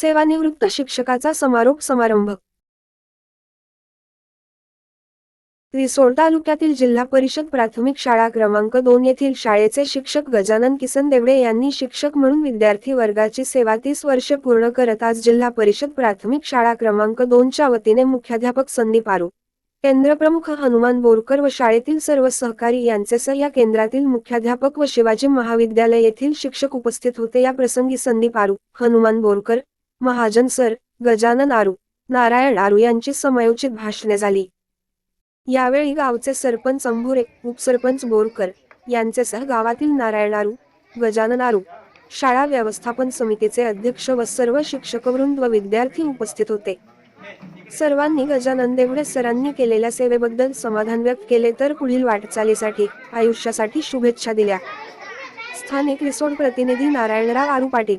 सेवानिवृत्त शिक्षकाचा समारोप समारंभ. रिसोड तालुक्यातील जिल्हा परिषद प्राथमिक शाळा क्रमांक दोन येथील शाळेचे शिक्षक गजानन किसन देवडे यांनी शिक्षक म्हणून विद्यार्थी वर्गाची सेवा तीस वर्षे पूर्ण करत आज जिल्हा परिषद प्राथमिक शाळा क्रमांक दोनच्या वतीने मुख्याध्यापक संदीप आरू केंद्रप्रमुख हनुमान बोरकर व शाळेतील सर्व सहकारी यांचेसह या केंद्रातील मुख्याध्यापक व शिवाजी महाविद्यालय येथील शिक्षक उपस्थित होते. या प्रसंगी संदीप आरू हनुमान बोरकर महाजन सर गजानन आरू नारायण आरू यांची समयोचित भाषणे झाली. यावेळी गावचे सरपंच अंभुरे उपसरपंच बोरकर यांचेसह गावातील नारायण आरू गजानन आरू शाळा व्यवस्थापन समितीचे अध्यक्ष व सर्व शिक्षकवृंद व विद्यार्थी उपस्थित होते. सर्वांनी गजानन देवडे सरांनी केलेल्या सेवेबद्दल समाधान व्यक्त केले तर पुढील वाटचालीसाठी आयुष्यासाठी शुभेच्छा दिल्या. स्थानिक रिसोड प्रतिनिधी नारायणराव आरू पाटील.